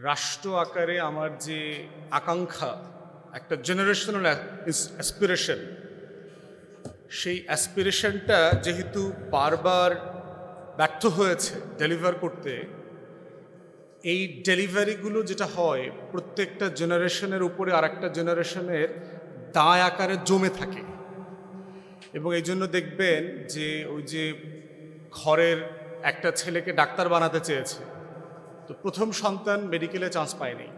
রাষ্ট্র আকারে আমার যে আকাঙ্ক্ষা, একটা জেনারেশনাল অ্যাসপিরেশন সেই অ্যাসপিরেশনটা যেহেতু বারবার ব্যর্থ হয়েছে ডেলিভার করতে, এই ডেলিভারিগুলো যেটা হয়, প্রত্যেকটা জেনারেশনের উপরে আরেকটা জেনারেশনের দায় আকারে জমে থাকে। এবং এই জন্য দেখবেন যে ওই যে ঘরের একটা ছেলেকে ডাক্তার বানাতে চেয়েছে তো প্রথম সন্তান মেডিকেলে চান্স পায়নি।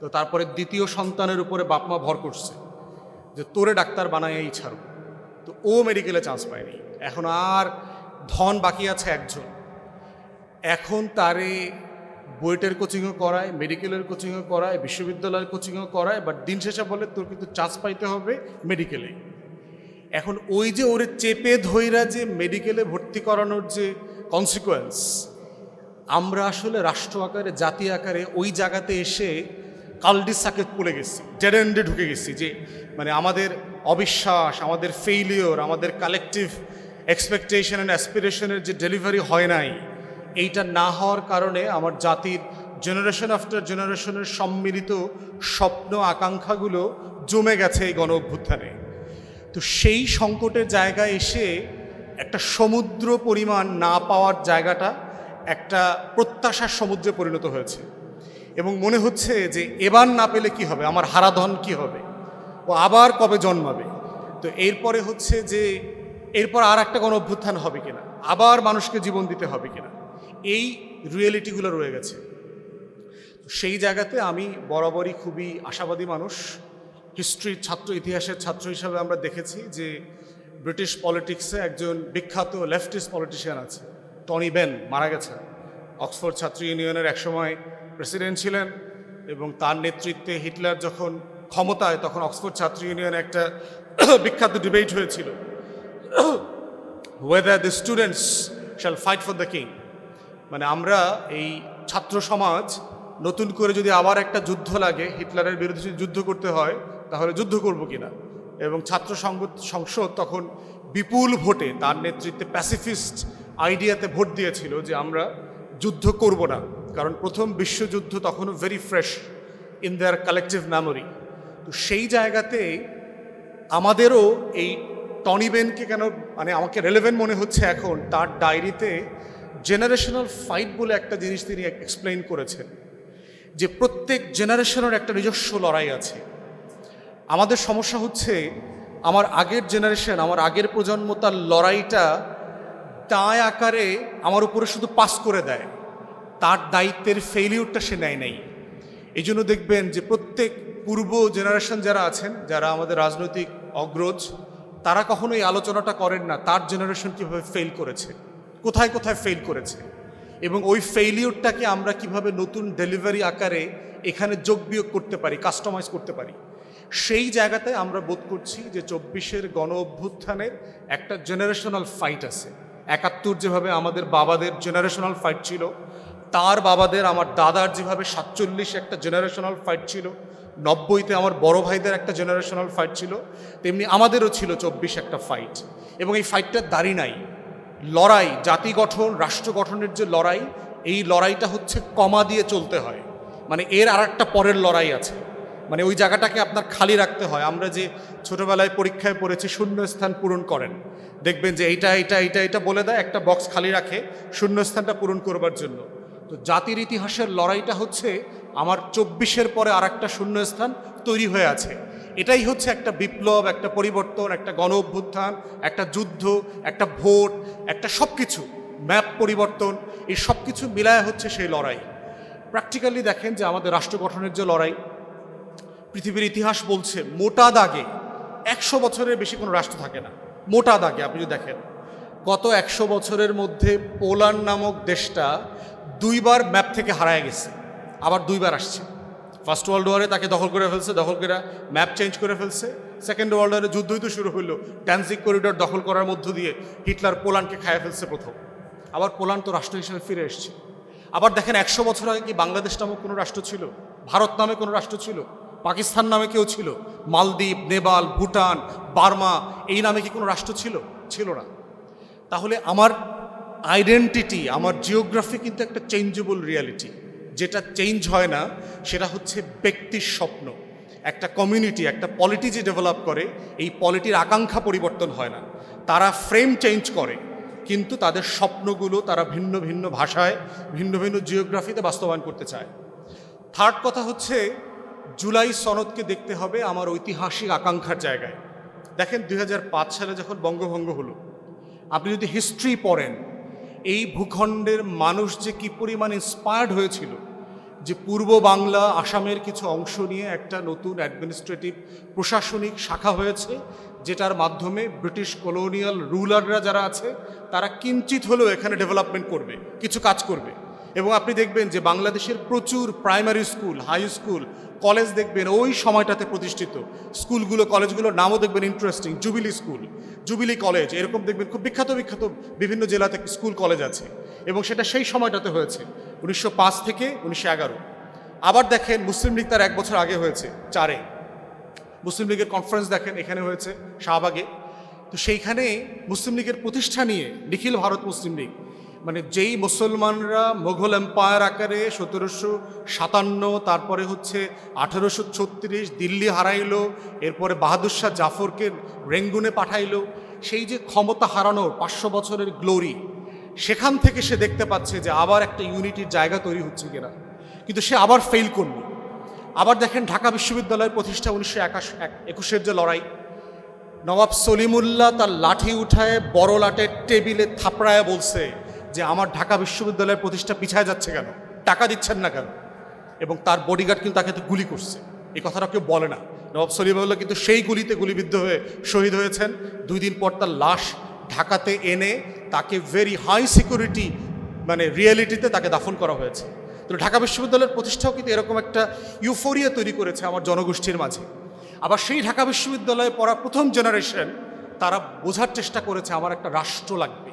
তো তারপরে দ্বিতীয় সন্তানের উপরে বাপমা ভর করছে যে তোরে ডাক্তার বানাই ছাড়ব তো ও মেডিকেলে চান্স পায়নি। এখন আর ধন বাকি আছে একজন। এখন তারে বুয়েটের কোচিংও করায় মেডিকেলের কোচিংও করায়, বিশ্ববিদ্যালয়ের কোচিংও করায় বাট দিন শেষে বলে, তোর কিন্তু চান্স পাইতে হবে মেডিকেলে এখন ওই যে ওরে চেপে ধইরা যে মেডিকেলে ভর্তি করানোর যে কনসিকোয়েন্স আমরা আসলে রাষ্ট্র আকারে, জাতি আকারে ওই জায়গাতে এসে সাকেত পড়ে গেছি ডেড এন্ডে ঢুকে গেছি যে মানে আমাদের অবিশ্বাস, আমাদের ফেইলিওর আমাদের কালেকটিভ এক্সপেকটেশন অ্যান্ড অ্যাসপিরেশনের যে ডেলিভারি হয় নাই, এইটা না হওয়ার কারণে আমার জাতির জেনারেশন আফটার জেনারেশনের সম্মিলিত স্বপ্ন, আকাঙ্ক্ষাগুলো জমে গেছে এই গণ অভ্যুত্থানে তো সেই সংকটের জায়গায় এসে একটা সমুদ্র পরিমাণ না পাওয়ার জায়গাটা একটা প্রত্যাশার সমুদ্রে পরিণত হয়েছে। এবং মনে হচ্ছে যে এবার না পেলে কি হবে? আমার হারাধন কি হবে? ও আবার কবে জন্মাবে? তো এরপরে হচ্ছে যে এরপর আর একটা কোনো অভ্যুত্থান হবে কিনা? আবার মানুষকে জীবন দিতে হবে কিনা? এই রিয়েলিটিগুলো রয়ে গেছে। সেই জায়গাতে আমি বরাবরই খুবই আশাবাদী মানুষ। হিস্ট্রির ছাত্র, ইতিহাসের ছাত্র হিসাবে আমরা দেখেছি যে ব্রিটিশ পলিটিক্সে একজন বিখ্যাত লেফটিস্ট পলিটিশিয়ান আছে। টনি বেন মারা গেছেন। অক্সফোর্ড ছাত্র ইউনিয়নের একসময় প্রেসিডেন্ট ছিলেন এবং তার নেতৃত্বে হিটলার যখন ক্ষমতায়, তখন অক্সফোর্ড ছাত্র ইউনিয়নে একটা বিখ্যাত ডিবেট হয়েছিল। Whether the students shall fight for the king মানে আমরা এই ছাত্র সমাজ নতুন করে যদি আবার একটা যুদ্ধ লাগে, হিটলারের বিরুদ্ধে যদি যুদ্ধ করতে হয়, তাহলে যুদ্ধ করব কিনা? এবং ছাত্র সংসদ তখন বিপুল ভোটে তার নেতৃত্বে প্যাসিফিস্ট আইডিয়াতে ভোট দিয়েছিল যে আমরা যুদ্ধ করব না, কারণ প্রথম বিশ্বযুদ্ধ তখনও very fresh in their collective memory তো সেই জায়গাতে আমাদেরও এই টনি বেনকে কেন মানে আমাকে রেলেভেন্ট মনে হচ্ছে এখন, তার ডায়েরিতে জেনারেশনাল ফাইট বলে একটা জিনিস তিনি এক্সপ্লেইন করেছেন, যে প্রত্যেক জেনারেশনের একটা নিজস্ব লড়াই আছে। আমাদের সমস্যা হচ্ছে, আমার আগের জেনারেশন আমার আগের প্রজন্ম তার লড়াইটা দায় আকারে আমার উপরে শুধু পাস করে দেয়। তার দায়িত্বের ফেইলিউরটা সে নেয় নাই। এই জন্য দেখবেন যে প্রত্যেক পূর্ব জেনারেশন যারা আছেন, যারা আমাদের রাজনৈতিক অগ্রজ, তারা কখনো এই আলোচনাটা করেন না, তার জেনারেশন কীভাবে ফেল করেছে, কোথায় কোথায় ফেল করেছে। এবং ওই ফেইলিউরটাকে আমরা কীভাবে নতুন ডেলিভারি আকারে এখানে যোগ বিয়োগ করতে পারি কাস্টমাইজ করতে পারি। সেই জায়গাতে আমরা বোধ করছি যে চব্বিশের গণ অভ্যুত্থানের একটা জেনারেশনাল ফাইট আছে। একাত্তর যেভাবে আমাদের বাবাদের জেনারেশনাল ফাইট ছিল, তার বাবাদের, আমার দাদার যেভাবে সাতচল্লিশ একটা জেনারেশনাল ফাইট ছিল, নব্বইতে আমার বড় ভাইদের একটা জেনারেশনাল ফাইট ছিল, তেমনি আমাদেরও ছিল চব্বিশ একটা ফাইট এবং এই ফাইটটার দাড়ি নাই। লড়াই, জাতি গঠন, রাষ্ট্র গঠনের যে লড়াই, এই লড়াইটা হচ্ছে কমা দিয়ে চলতে হয়। মানে এর আর একটা পরের লড়াই আছে। মানে ওই জায়গাটাকে আপনার খালি রাখতে হয়। আমরা যে ছোটবেলায় পরীক্ষায় পড়েছি, শূন্যস্থান পূরণ করেন। দেখবেন যে এইটা এইটা এইটা এটা বলে দেয়, একটা বক্স খালি রাখে শূন্যস্থানটা পূরণ করবার জন্য। তো জাতির ইতিহাসের লড়াইটা হচ্ছে আমার চব্বিশের পরে আর একটা শূন্যস্থান তৈরি হয়ে আছে। এটাই হচ্ছে একটা বিপ্লব, একটা পরিবর্তন, একটা গণ অভ্যুত্থান একটা যুদ্ধ, একটা ভোট, একটা সব কিছু ম্যাপ পরিবর্তন, এই সব কিছু মিলায় হচ্ছে সেই লড়াই। প্র্যাকটিক্যালি দেখেন যে আমাদের রাষ্ট্র গঠনের যে লড়াই পৃথিবীর ইতিহাস বলছে মোটা দাগে একশো বছরের বেশি কোনো রাষ্ট্র থাকে না। মোটা দাগে, আপনি যদি দেখেন, গত একশো বছরের মধ্যে পোল্যান্ড নামক দেশটা দুইবার ম্যাপ থেকে হারায় গেছে, আবার দুইবার আসছে। ফার্স্ট ওয়ার্ল্ড ওয়ারে তাকে দখল করে ফেলছে, দখল করে ম্যাপ চেঞ্জ করে ফেলছে। সেকেন্ড ওয়ার্ল্ড ওয়ারে যুদ্ধই তো শুরু হইল ড্যান্সিক করিডোর দখল করার মধ্য দিয়ে হিটলার পোল্যান্ডকে খায় ফেলছে প্রথম। আবার পোল্যান্ড তো রাষ্ট্র হিসেবে ফিরে এসছে। আবার দেখেন, একশো বছর আগে কি বাংলাদেশ নামক কোনো রাষ্ট্র ছিল? ভারত নামে কোনো রাষ্ট্র ছিল? পাকিস্তান নামে কেউ ছিল? মালদ্বীপ, নেপাল, ভুটান, বার্মা, এই নামে কি কোনো রাষ্ট্র ছিল? ছিল না। তাহলে আমার আইডেন্টিটি আমার জিওগ্রাফি কিন্তু একটা চেঞ্জেবল রিয়ালিটি যেটা চেঞ্জ হয় না, সেটা হচ্ছে ব্যক্তির স্বপ্ন। একটা কমিউনিটি একটা পলিটি যে ডেভেলপ করে, এই পলিটির আকাঙ্ক্ষা পরিবর্তন হয় না। তারা ফ্রেম চেঞ্জ করে, কিন্তু তাদের স্বপ্নগুলো তারা ভিন্ন ভিন্ন ভাষায়, ভিন্ন ভিন্ন জিওগ্রাফিতে বাস্তবায়ন করতে চায়। থার্ড কথা হচ্ছে জুলাই সনদকে দেখতে হবে আমার ঐতিহাসিক আকাঙ্ক্ষার জায়গায়। দেখেন দু হাজার পাঁচ সালে যখন বঙ্গভঙ্গ হলো, আপনি যদি হিস্ট্রি পড়েন, এই ভূখণ্ডের মানুষ যে কি পরিমাণ ইন্সপায়ার্ড হয়েছিল, যে পূর্ব বাংলা, আসামের কিছু অংশ নিয়ে একটা নতুন অ্যাডমিনিস্ট্রেটিভ প্রশাসনিক শাখা হয়েছে, যেটার মাধ্যমে ব্রিটিশ কলোনিয়াল রুলাররা যারা আছে, তারা কিঞ্চিত হলেও এখানে ডেভেলপমেন্ট করবে, কিছু কাজ করবে। এবং আপনি দেখবেন যে বাংলাদেশের প্রচুর primary school high school college দেখবেন ওই সময়টাতে প্রতিষ্ঠিত। স্কুলগুলো, কলেজগুলোর নামও দেখবেন interesting jubilee school jubilee college এরকম দেখবেন খুব বিখ্যাত বিখ্যাত বিভিন্ন জেলাতে স্কুল, কলেজ আছে। এবং সেটা সেই সময়টাতে হয়েছে, উনিশশো পাঁচ থেকে উনিশশো এগারো। আবার দেখেন মুসলিম লীগ তার এক বছর আগে হয়েছে, চারে। মুসলিম লীগের কনফারেন্স দেখেন, এখানে হয়েছে শাহবাগে। তো সেইখানে মুসলিম লীগের প্রতিষ্ঠা নিয়ে নিখিল ভারত মুসলিম লীগ মানে যেই মুসলমানরা মোঘল এম্পায়ার আকারে সতেরোশো সাতান্ন, তারপরে হচ্ছে আঠেরোশো ছত্রিশ দিল্লি হারাইলো, এরপরে বাহাদুর শাহ জাফরকে রেঙ্গুনে পাঠাইলো, সেই যে ক্ষমতা হারানোর পাঁচশো বছরের গ্লোরি সেখান থেকে সে দেখতে পাচ্ছে যে আবার একটা ইউনিটির জায়গা তৈরি হচ্ছে কিনা। কিন্তু সে আবার ফেল করল। আবার দেখেন ঢাকা বিশ্ববিদ্যালয়ের প্রতিষ্ঠা উনিশশো একাশ একুশের যে লড়াই নবাব সলিমুল্লাহ তার লাঠি উঠায় বড় লাটের টেবিলে থাপড়ায় বলছে যে আমার ঢাকা বিশ্ববিদ্যালয়ের প্রতিষ্ঠা পিছায় যাচ্ছে কেন? টাকা দিচ্ছেন না কেন? এবং তার বডিগার্ড কিন্তু তাকে গুলি করছে। এই কথাটা কেউ বলে না। নবাব সলিমুল্লাহ কিন্তু সেই গুলিতে গুলিবিদ্ধ হয়ে শহীদ হয়েছেন। দুই দিন পর তার লাশ ঢাকাতে এনে তাকে ভেরি হাই সিকিউরিটি মানে রিয়েলিটিতে তাকে দাফন করা হয়েছে। তো ঢাকা বিশ্ববিদ্যালয়ের প্রতিষ্ঠাও কিন্তু এরকম একটা ইউফোরিয়া তৈরি করেছে আমার জনগোষ্ঠীর মাঝে। আবার সেই ঢাকা বিশ্ববিদ্যালয়ে পড়া প্রথম জেনারেশন তারা বোঝার চেষ্টা করেছে, আমার একটা রাষ্ট্র লাগবে।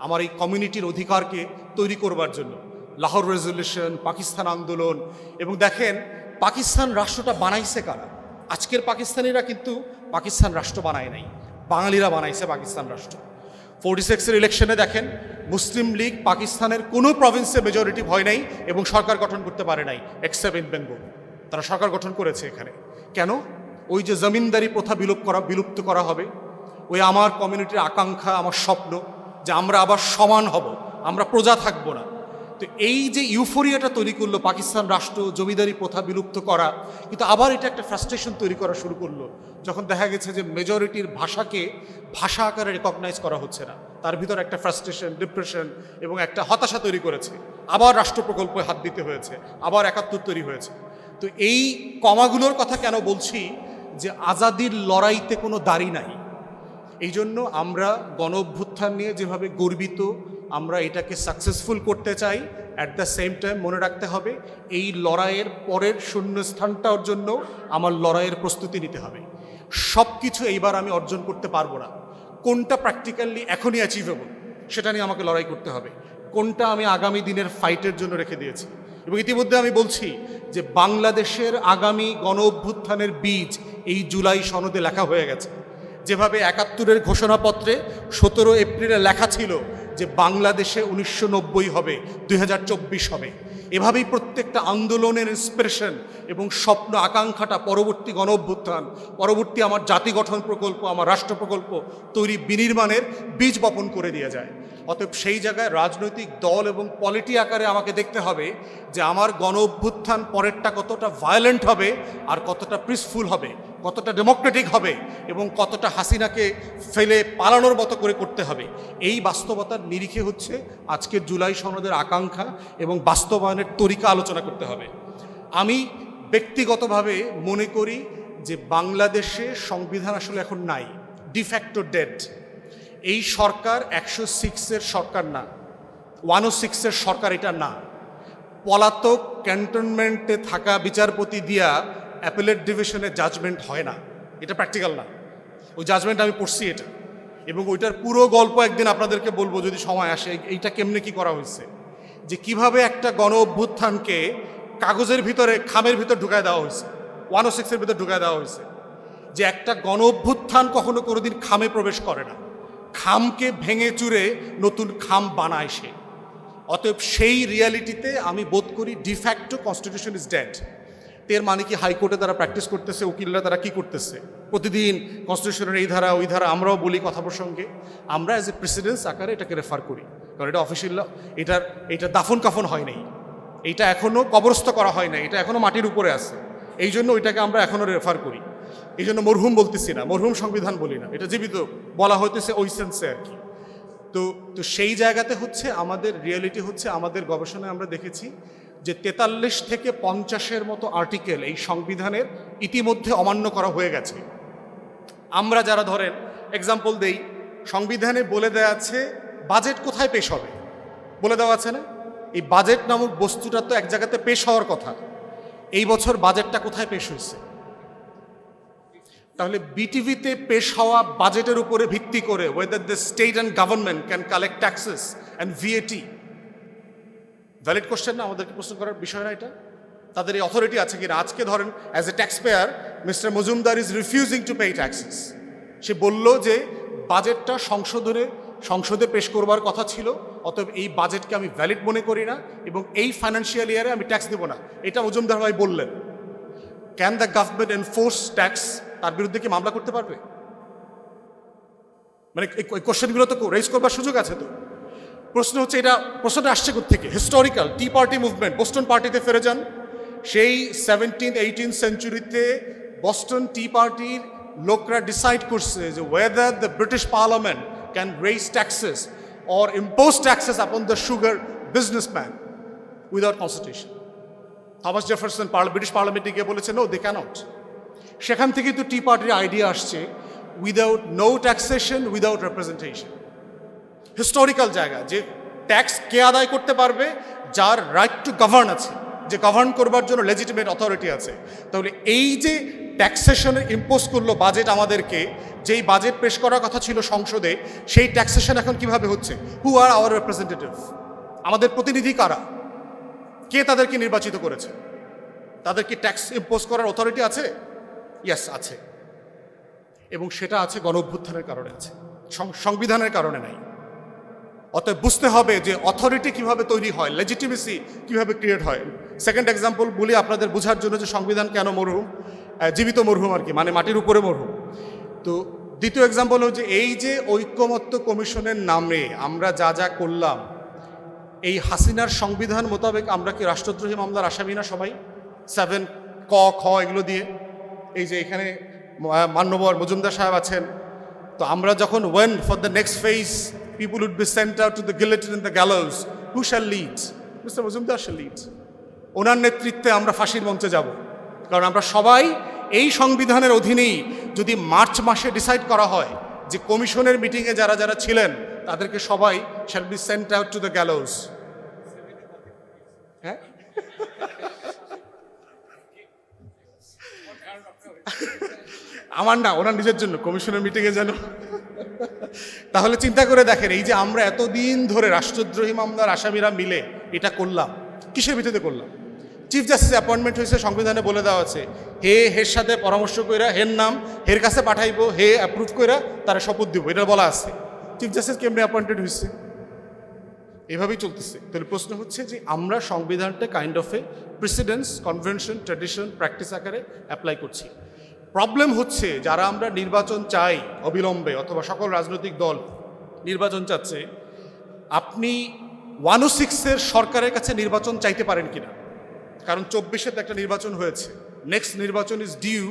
আমার এই কমিউনিটির অধিকারকে তৈরি করবার জন্য। লাহোর রেজলিউশন পাকিস্তান আন্দোলন এবং দেখেন, পাকিস্তান রাষ্ট্রটা বানাইছে কারা? আজকের পাকিস্তানিরা কিন্তু পাকিস্তান রাষ্ট্র বানায় নাই। বাঙালিরা বানাইছে পাকিস্তান রাষ্ট্র। ফোর্টি সিক্সের ইলেকশনে দেখেন, মুসলিম লীগ পাকিস্তানের কোনো প্রভিন্সে মেজরিটি ভয় নাই এবং সরকার গঠন করতে পারে নাই এক্সেপ্ট ইন বেঙ্গল তারা সরকার গঠন করেছে এখানে। কেন? ওই যে জমিনদারি প্রথা বিলুপ করা, বিলুপ্ত করা হবে। ওই আমার কমিউনিটির আকাঙ্ক্ষা, আমার স্বপ্ন। যে আমরা আবার সমান হব, আমরা প্রজা থাকব না। তো এই যে ইউফোরিয়াটা তৈরি করল পাকিস্তান রাষ্ট্র, জমিদারি প্রথা বিলুপ্ত করা, কিন্তু আবার এটা একটা ফ্রাস্ট্রেশন তৈরি করা শুরু করল, যখন দেখা গেছে যে মেজরিটির ভাষাকে ভাষা আকারে রেকগনাইজ করা হচ্ছে না। তার ভিতর একটা ফ্রাস্ট্রেশন ডিপ্রেশন এবং একটা হতাশা তৈরি করেছে। আবার রাষ্ট্র প্রকল্পে হাত দিতে হয়েছে, আবার একাত্তর তৈরি হয়েছে। তো এই কমাগুলোর কথা কেন বলছি যে আজাদির লড়াইতে কোনো দাড়ি নাই। এই জন্য আমরা গণ অভ্যুত্থান নিয়ে যেভাবে গর্বিত, আমরা এটাকে সাকসেসফুল করতে চাই অ্যাট দ্য সেম টাইম মনে রাখতে হবে, এই লড়াইয়ের পরের শূন্যস্থানটার জন্য আমার লড়াইয়ের প্রস্তুতি নিতে হবে। সব কিছু এইবার আমি অর্জন করতে পারব না। কোনটা প্র্যাকটিক্যালি এখনই অ্যাচিভেবল সেটা নিয়ে আমাকে লড়াই করতে হবে। কোনটা আমি আগামী দিনের ফাইটের জন্য রেখে দিয়েছি। এবং ইতিমধ্যে আমি বলছি যে বাংলাদেশের আগামী গণ অভ্যুত্থানের বীজ এই জুলাই সনদে লেখা হয়ে গেছে। যেভাবে একাত্তরের ঘোষণাপত্রে সতেরো এপ্রিলে লেখা ছিল যে বাংলাদেশে উনিশশো নব্বই হবে, দুই হাজার চব্বিশ হবে। এভাবেই প্রত্যেকটা আন্দোলনের ইন্সপিরেশন এবং স্বপ্ন আকাঙ্ক্ষাটা পরবর্তী গণ অভ্যুত্থান পরবর্তী আমার জাতি গঠন প্রকল্প, আমার রাষ্ট্র প্রকল্প তৈরি বিনির্মাণের বীজ বপন করে দিয়ে যায়। অতএব সেই জায়গায় রাজনৈতিক দল এবং পলিটি আকারে আমাকে দেখতে হবে যে আমার গণ অভ্যুত্থান পরেরটা কতটা ভায়োলেন্ট হবে আর কতটা পিসফুল হবে। কতটা ডেমোক্রেটিক হবে এবং কতটা হাসিনাকে ফেলে পালানোর মতো করে করতে হবে, এই বাস্তবতার নিরিখে হচ্ছে আজকের জুলাই সনদের আকাঙ্ক্ষা এবং বাস্তবায়নের তরিকা আলোচনা করতে হবে। আমি ব্যক্তিগতভাবে মনে করি যে বাংলাদেশে সংবিধান আসলে এখন নাই ডিফ্যাক্টো ডেড এই সরকার একশো সিক্সের সরকার না ওয়ান ও সিক্সের সরকার এটা না। পলাতক ক্যান্টনমেন্টে থাকা বিচারপতি দিয়া অ্যাপেলেট ডিভিশনে জাজমেন্ট হয় না। এটা প্র্যাকটিক্যাল না। ওই জাজমেন্ট আমি পড়ছি এটা। এবং ওইটার পুরো গল্প একদিন আপনাদেরকে বলব যদি সময় আসে এইটা কেমনে কি করা হয়েছে? যে কীভাবে একটা গণ অভ্যুত্থানকে কাগজের ভিতরে, খামের ভিতর ঢুকায় দেওয়া হয়েছে। ওয়ান ও সিক্সের ভিতর ঢুকায় দেওয়া হয়েছে। যে একটা গণ অভ্যুত্থান কখনো কোনোদিন খামে প্রবেশ করে না। খামকে ভেঙে চুরে নতুন খাম বানায় সে। অতএব সেই রিয়ালিটিতে আমি বোধ করি ডিফ্যাক্টো কনস্টিটিউশন ইজ ডেড এর মানে কি হাইকোর্টে তারা প্র্যাকটিস করতেছে, উকিলরা তারা কি করতেছে? প্রতিদিন কনস্টিটিউশনের এই ধারা, ওই ধারা আমরাও বলি কথা প্রসঙ্গে। আমরা অ্যাজ এ প্রেসিডেন্স আকারে এটাকে রেফার করি। কারণ এটা অফিসিয়াল এটার, এটা দাফন কাফন হয় নাই। এইটা এখনও কবরস্থ করা হয় নাই, এটা এখনও মাটির উপরে আছে। এই জন্য ওইটাকে আমরা এখনও রেফার করি। এই জন্য মরহুম বলতেছি না, মরহুম সংবিধান বলি না। এটা জীবিত, বলা হইতেছে ওই সেন্সে আর কি। তো তো সেই জায়গাতে হচ্ছে আমাদের রিয়েলিটি হচ্ছে আমাদের গবেষণায় আমরা দেখেছি যে তেতাল্লিশ থেকে পঞ্চাশের মতো আর্টিকেল এই সংবিধানের ইতিমধ্যে অমান্য করা হয়ে গেছে। আমরা যারা ধরেন এক্সাম্পল দেই, সংবিধানে বলে দেওয়া আছে বাজেট কোথায় পেশ হবে? বলে দেওয়া আছে না? এই বাজেট নামক বস্তুটা তো এক জায়গাতে পেশ হওয়ার কথা। এই বছর বাজেটটা কোথায় পেশ হয়েছে? তাহলে বিটিভিতে পেশ হওয়া বাজেটের উপরে ভিত্তি করে whether the state and government can collect taxes and VAT valid question না, আমাদেরকে প্রশ্ন করার বিষয় না এটা। তাদের এই অথরিটি আছে কিনা আজকে ধরেন as a tax payer mister Majumdar is refusing to pay taxes সে বলল যে বাজেটটা সংশোধনে, সংসদে পেশ করবার কথা ছিল, অতএব এই বাজেটকে আমি ভ্যালিড মনে করি না, এবং এই ফাইন্যান্সিয়াল ইয়ারে আমি ট্যাক্স দেবো না। এটা মজুমদার ভাই বললেন। Can the government enforce tax তার বিরুদ্ধে কি মামলা করতে পারবে? মানে কোশ্চেনগুলো তো রেজ করবার সুযোগ আছে তো। প্রশ্ন হচ্ছে এটা, প্রশ্নটা আসছে থেকে historical tea party movement Boston পার্টিতে ফিরে যান। সেই seventeen eighteen century Boston tea পার্টির লোকরা ডিসাইড করছে যে whether the British parliament can raise taxes or impose taxes upon the sugar businessman without constitution Thomas Jefferson British পার্লামেন্টে গিয়ে বলেছে নো দে ক্যানট সেখান থেকে তো টি পার্টির আইডিয়া আসছে without no taxation without representation historical জায়গা যে ট্যাক্স কে আদায় করতে পারবে, যার রাইট টু গভর্ন আছে, যে গভর্ন করবার জন্য লেজিটিমেট অথরিটি আছে। তাহলে এই যে ট্যাক্সেশনের ইম্পোজ করল বাজেট আমাদেরকে, যেই বাজেট পেশ করার কথা ছিল সংসদে, সেই ট্যাক্সেশন এখন কীভাবে হচ্ছে? হু আর আওয়ার রিপ্রেজেন্টেটিভ আমাদের প্রতিনিধি কারা? কে তাদেরকে নির্বাচিত করেছে? তাদের কি ট্যাক্স ইম্পোজ করার অথরিটি আছে? ইয়াস আছে। এবং সেটা আছে গণ অভ্যুত্থানের কারণে আছে। সংবিধানের কারণে নাই। অতএব বুঝতে হবে যে অথরিটি কীভাবে তৈরি হয় লেজিটিমেসি কীভাবে ক্রিয়েট হয়। সেকেন্ড এক্সাম্পল বলি আপনাদের বোঝার জন্য যে সংবিধান কেন মরহুম জীবিত মরহুম আর কি মানে মাটির উপরে মরহুম। তো দ্বিতীয় এক্সাম্পল হচ্ছে এই যে ঐক্যমত্য কমিশনের নামে আমরা যা যা করলাম, এই হাসিনার সংবিধান মোতাবেক আমরা কি রাষ্ট্রদ্রোহী মামলার আসামি না সবাই? সেভেন ক, খ এগুলো দিয়ে। এই যে এখানে মান্যবর মজুমদার সাহেব আছেন। তো আমরা যখন when for the next phase people would be sent out to the guillotined in the gallows who shall lead mister Majumdar shall lead ওনার নেতৃত্বে আমরা ফাঁসির মঞ্চে যাব। কারণ আমরা সবাই এই সংবিধানের অধীনেই যদি মার্চ মাসে ডিসাইড করা হয় যে কমিশনের মিটিংয়ে যারা যারা ছিলেন, তাদেরকে সবাই shall be sent out to the gallows হ্যাঁ? আমার না, ওনার নিজের জন্য, কমিশনের মিটিংয়ে যেন তাহলে চিন্তা করে দেখেন, এই যে আমরা এতদিন ধরে রাষ্ট্রদ্রোহী মামলার আসামিরা মিলে এটা করলাম, কিসের ভিত্তিতে করলাম? চিফ জাস্টিস অ্যাপয়েন্টমেন্ট হয়েছে, সংবিধানে বলে দেওয়া আছে, হে হের সাথে পরামর্শ কইরা, হের নাম, হের কাছে পাঠাইবো, হে অ্যাপ্রুভ কইরা তারা শপথ দিব, এটা বলা আছে। চিফ জাস্টিস কেমনি অ্যাপয়েন্টেড হয়েছে এভাবেই চলতেছে। তাহলে প্রশ্ন হচ্ছে যে আমরা সংবিধানটা kind of a precedence convention tradition practice আকারে অ্যাপ্লাই করছি। প্রবলেম হচ্ছে যারা আমরা নির্বাচন চাই অবিলম্বে অথবা সকল রাজনৈতিক দল নির্বাচন চাচ্ছে, আপনি ওয়ান ও সিক্সের সরকারের কাছে নির্বাচন চাইতে পারেন কিনা? কারণ চব্বিশে তো একটা নির্বাচন হয়েছে। নেক্সট নির্বাচন is due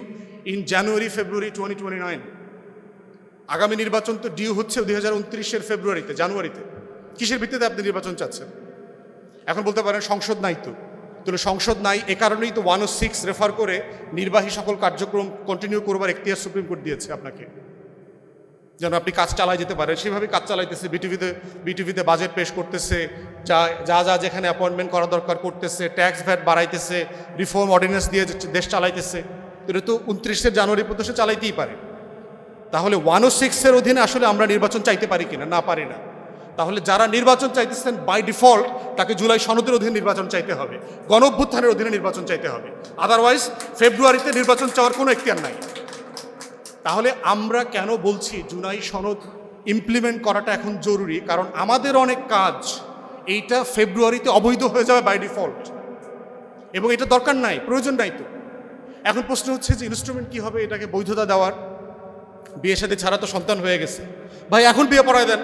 in January February twenty twenty nine আগামী নির্বাচন তো ডিউ হচ্ছে দুই হাজার উনত্রিশের ফেব্রুয়ারিতে জানুয়ারিতে কিসের ভিত্তিতে আপনি নির্বাচন চাচ্ছেন? এখন বলতে পারেন সংসদ নাই তো। তাহলে সংসদ নাই, এ কারণেই তো ওয়ান ও সিক্স রেফার করে নির্বাহী সকল কার্যক্রম কন্টিনিউ করবার এখতিয়ার সুপ্রিম কোর্ট দিয়েছে আপনাকে। যেন আপনি কাজ চালাই যেতে পারেন। সেভাবে কাজ চালাইতেছে বিটিভিতে বিটিভিতে বাজেট পেশ করতেছে, যা যা যা যেখানে অ্যাপয়েন্টমেন্ট করা দরকার করতেছে ট্যাক্স ভ্যাট বাড়াইতেছে রিফর্ম অর্ডিন্যান্স দিয়ে দেশ চালাইতেছে। এটা তো উনত্রিশে জানুয়ারি পর্যন্ত চালাইতেই পারে। তাহলে ওয়ান ও সিক্সের অধীনে আসলে আমরা নির্বাচন চাইতে পারি কিনা? না পারি না। তাহলে যারা নির্বাচন চাইতেছেন বাই ডিফল্ট তাকে জুলাই সনদের অধীনে নির্বাচন চাইতে হবে। গণ অভ্যুত্থানের অধীনে নির্বাচন চাইতে হবে। আদারওয়াইজ ফেব্রুয়ারিতে নির্বাচন চাওয়ার কোনো এখতিয়ার নাই। তাহলে আমরা কেন বলছি জুলাই সনদ ইমপ্লিমেন্ট করাটা এখন জরুরি? কারণ আমাদের অনেক কাজ এইটা ফেব্রুয়ারিতে অবৈধ হয়ে যাবে বাই ডিফল্ট এবং এটা দরকার নাই, প্রয়োজন নাই তো। এখন প্রশ্ন হচ্ছে যে ইনস্ট্রুমেন্ট কী হবে? এটাকে বৈধতা দেওয়ার। বিয়ে সাথে ছাড়া তো সন্তান হয়ে গেছে। ভাই, এখন বিয়ে পড়ায় দেন।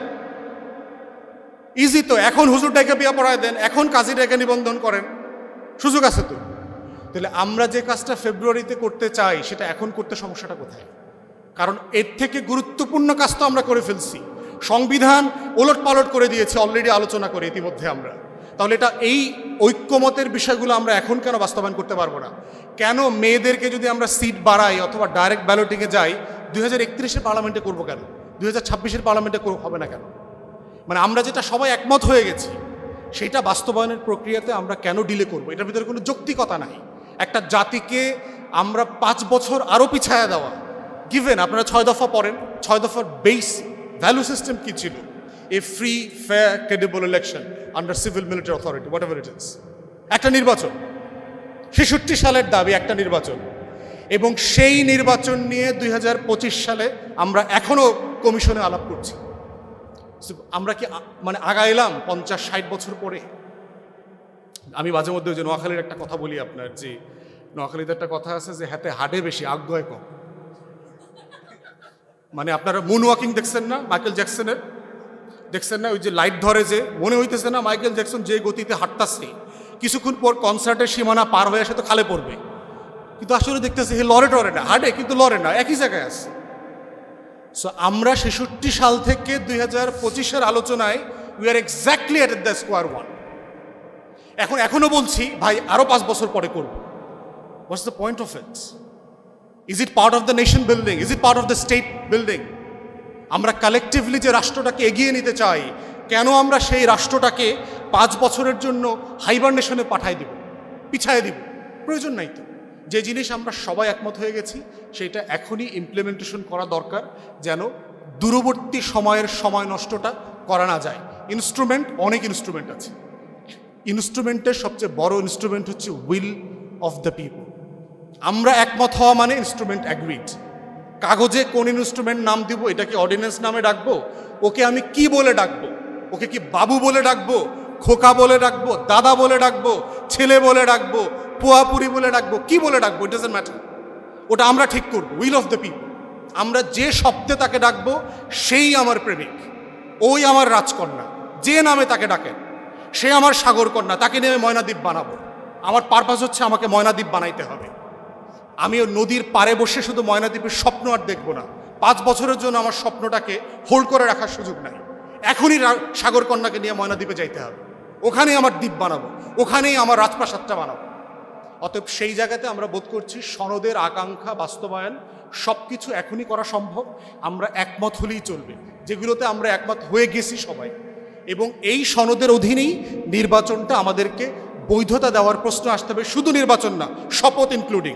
ইজি তো, এখন হুজুর ডাইকে বিয়ে পড়ায় দেন, এখন কাজী ডাইকে নিবন্ধন করেন। সুযোগ আছে তো? তাহলে আমরা যে কাজটা ফেব্রুয়ারিতে করতে চাই, সেটা এখন করতে সমস্যাটা কোথায়? কারণ এর থেকে গুরুত্বপূর্ণ কাজ তো আমরা করে ফেলছি। সংবিধান ওলট পালট করে দিয়েছে অলরেডি আলোচনা করে ইতিমধ্যে আমরা। তাহলে এটা এই ঐক্যমতের বিষয়গুলো আমরা এখন কেন বাস্তবায়ন করতে পারব না? কেন মেয়েদেরকে যদি আমরা সিট বাড়াই অথবা ডাইরেক্ট ব্যালটিংয়ে যাই, দুই হাজার একত্রিশের পার্লামেন্টে করব কেন? দুই হাজার ছাব্বিশের পার্লামেন্টে হবে না কেন? মানে আমরা যেটা সবাই একমত হয়ে গেছি, সেটা বাস্তবায়নের প্রক্রিয়াতে আমরা কেন ডিলে করব? এটার ভিতরে কোনো যৌক্তিকতা নাই। একটা জাতিকে আমরা পাঁচ বছর আরও পিছায়া দেওয়া। গিভেন আপনারা ছয় দফা পড়েন, ছয় দফার বেস ভ্যালু সিস্টেম কী ছিল? A free fair credible election under civil military authority whatever it is একটা নির্বাচন। ছেষট্টি সালের দাবি একটা নির্বাচন। এবং সেই নির্বাচন নিয়ে দুই হাজার পঁচিশ সালে আমরা এখনও কমিশনে আলাপ করছি। আমরা কি মানে আগা এলাম পঞ্চাশ, ষাট বছর পরে? আমি মাঝে মধ্যে ওই যে নোয়াখালীর একটা কথা বলি আপনার, যে নোয়াখালীতে একটা কথা আছে যে হাতে হাডে বেশি আগ্রয় কম। মানে আপনারা মুন ওয়াকিং দেখছেন না মাইকেল জ্যাকসনের? দেখছেন না ওই যে লাইট ধরে যে, মনে হইতেছে না মাইকেল জ্যাকসন যে গতিতে হাঁটতাছে? কিছুক্ষণ পর কনসার্টের সীমানা পার হয়ে আসে তো খালে পড়বে। কিন্তু আসলে দেখতেছে হে লড়ে টরে না, হাঁটে, কিন্তু লড়ে না, একই জায়গায় আছে। সো আমরা ছেষট্টি সাল থেকে দুই হাজার পঁচিশের আলোচনায় we are exactly at the square one এখন এখনও বলছি, ভাই আরও পাঁচ বছর পরে করব। What's the point of it is it part of the nation building is it part of the state building আমরা কালেকটিভলি যে রাষ্ট্রটাকে এগিয়ে নিতে চাই, কেন আমরা সেই রাষ্ট্রটাকে পাঁচ বছরের জন্য হাইবারনেশনে পাঠাই দিব, পিছায় দিব? প্রয়োজন নাই তো। যে জিনিস আমরা সবাই একমত হয়ে গেছি, সেটা এখনই ইমপ্লিমেন্টেশন করা দরকার যেন দূরবর্তী সময়ের সময় নষ্টটা করা না যায়। ইনস্ট্রুমেন্ট অনেক ইনস্ট্রুমেন্ট আছে। ইনস্ট্রুমেন্টের সবচেয়ে বড় ইনস্ট্রুমেন্ট হচ্ছে উইল অফ দ্য পিপল আমরা একমত হওয়া মানে ইনস্ট্রুমেন্ট অ্যাগ্রিড কাগজে কোন ইনস্ট্রুমেন্ট নাম দিব এটা কি অর্ডিন্যান্স নামে ডাকবো, ওকে আমি কি বলে ডাকবো, ওকে কি বাবু বলে ডাকবো, খোকা বলে ডাকবো, দাদা বলে ডাকবো, ছেলে বলে ডাকবো পোয়াপুরি বলে ডাকবো, কি বলে ডাকবো ইট ডাজেন্ট ম্যাটার ওটা আমরা ঠিক করব উইল অফ দ্য পিপল আমরা যে শব্দে তাকে ডাকবো, সেই আমার প্রেমিক। ওই আমার রাজকন্যা, যে নামে তাকে ডাকেন সে আমার সাগরকন্যা তাকে নিয়ে ময়নাদ্বীপ বানাবো। আমার পারপাস হচ্ছে আমাকে ময়নাদ্বীপ বানাইতে হবে। আমি ওই নদীর পাড়ে বসে শুধু ময়নাদ্বীপের স্বপ্ন আর দেখব না। পাঁচ বছরের জন্য আমার স্বপ্নটাকে হোল্ড করে রাখার সুযোগ নাই। এখনই সাগরকন্যাকে নিয়ে ময়নাদ্বীপে যাইতে হবে। ওখানেই আমার দ্বীপ বানাবো। ওখানেই আমার রাজপ্রাসাদটা বানাবো। অতএব সেই জায়গাতে আমরা বোধ করছি সনদের আকাঙ্ক্ষা, বাস্তবায়ন সব কিছু এখনই করা সম্ভব। আমরা একমত হলেই চলবে। যেগুলোতে আমরা একমত হয়ে গেছি সবাই। এবং এই সনদের অধীনেই নির্বাচনটা আমাদেরকে বৈধতা দেওয়ার প্রশ্ন আসতে হবে। শুধু নির্বাচন না, শপথ ইনক্লুডিং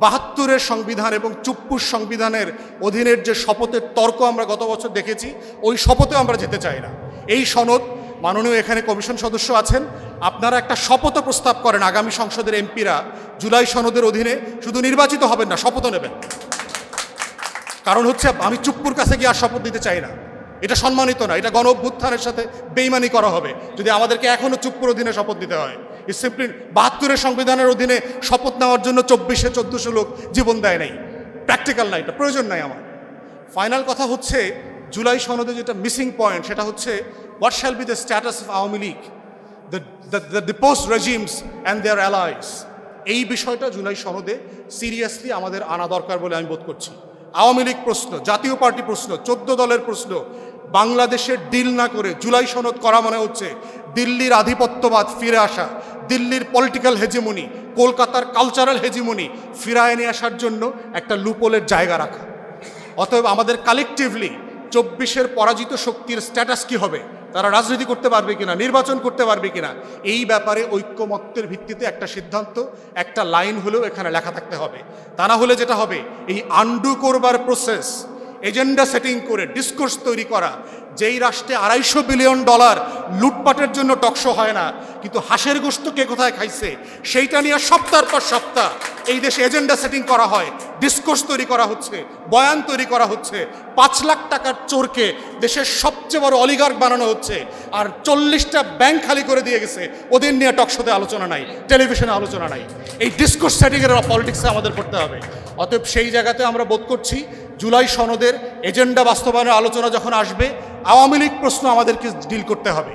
বাহাত্তরের সংবিধান এবং চুপ্পুর সংবিধানের অধীনের যে শপথের তর্ক আমরা গত বছর দেখেছি, ওই শপথে আমরা যেতে চাই না। এই সনদ মাননীয় এখানে কমিশন সদস্য আছেন। আপনারা একটা শপথ প্রস্তাব করেন আগামী সংসদের এমপিরা জুলাই সনদের অধীনে। শুধু নির্বাচিত হবেন না, শপথও নেবেন। কারণ হচ্ছে, আমি চুপ্পুর কাছে গিয়ে আর শপথ দিতে চাই না। এটা সম্মানিত না, এটা গণ অভ্যুত্থানের সাথে বেইমানি করা হবে। যদি আমাদেরকে এখনও চুপ্পুর অধীনে শপথ দিতে হয়। সিম্পলি বাহাত্তরের সংবিধানের অধীনে শপথ নেওয়ার জন্য চব্বিশে চোদ্দশো লোক জীবন দেয় নাই। প্র্যাকটিক্যাল নাই, এটা প্রয়োজন নাই আমার। ফাইনাল কথা হচ্ছে, জুলাই সনদে যেটা মিসিং পয়েন্ট সেটা হচ্ছে what shall be the status of Awami League the deposed regimes and their allies এই বিষয়টা জুলাই সনদে সিরিয়াসলি আমাদের আনা দরকার বলে আমি বোধ করছি। আওয়ামী লীগ প্রশ্ন, জাতীয় পার্টি প্রশ্ন, চোদ্দ দলের প্রশ্ন, বাংলাদেশের ডিল না করে জুলাই সনদ করা মানে হচ্ছে দিল্লির আধিপত্যবাদ ফিরে আসা, দিল্লির পলিটিক্যাল হেজিমনি কলকাতার কালচারাল হেজিমনি ফিরায় নিয়ে আসার জন্য একটা লুপোলের জায়গা রাখা। অতএব আমাদের কালেকটিভলি চব্বিশের পরাজিত শক্তির স্ট্যাটাস কি হবে? তারা রাজনীতি করতে পারবে কিনা, নির্বাচন করতে পারবে কিনা, এই ব্যাপারে ঐক্যমত্যের ভিত্তিতে একটা সিদ্ধান্ত, একটা লাইন হলেও এখানে লেখা থাকতে হবে। তা না হলে যেটা হবে, এই আন্ডু করবার প্রসেস এজেন্ডা সেটিং করে ডিসকোর্স তৈরি করা, যেই রাষ্ট্রে আড়াইশো বিলিয়ন ডলার লুটপাটের জন্য টকশো হয় না, কিন্তু হাঁসের গোস্ত কে কোথায় খাইছে, সেইটা নিয়ে সপ্তাহ পর সপ্তাহ এই দেশে এজেন্ডা সেটিং করা হয় ডিসকোর্স তৈরি করা হচ্ছে, বয়ান তৈরি করা হচ্ছে, পাঁচ লাখ টাকার চোরকে দেশের সবচেয়ে বড় অলিগার্ক বানানো হচ্ছে, আর চল্লিশটা ব্যাংক খালি করে দিয়ে গেছে, ওদের নিয়ে টকশোতে আলোচনা নাই টেলিভিশনে আলোচনা নাই। এই ডিসকোর্স সেটিংয়ের পলিটিক্সে আমাদের করতে হবে। অতএব সেই জায়গাতে আমরা বোধ করছি জুলাই সনদের এজেন্ডা বাস্তবায়নের আলোচনা যখন আসবে, আওয়ামী লীগ প্রশ্ন আমাদেরকে ডিল করতে হবে।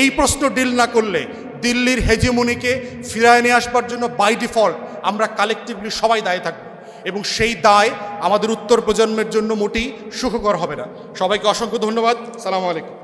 এই প্রশ্ন ডিল না করলে দিল্লির হেজিমনিকে ফিরায় নিয়ে আসবার জন্য বাই ডিফল্ট আমরা কালেকটিভলি সবাই দায়ে থাকব। এবং সেই দায় আমাদের উত্তর প্রজন্মের জন্য মোটেই সুখকর হবে না। সবাইকে অসংখ্য ধন্যবাদ। সালামু আলাইকুম।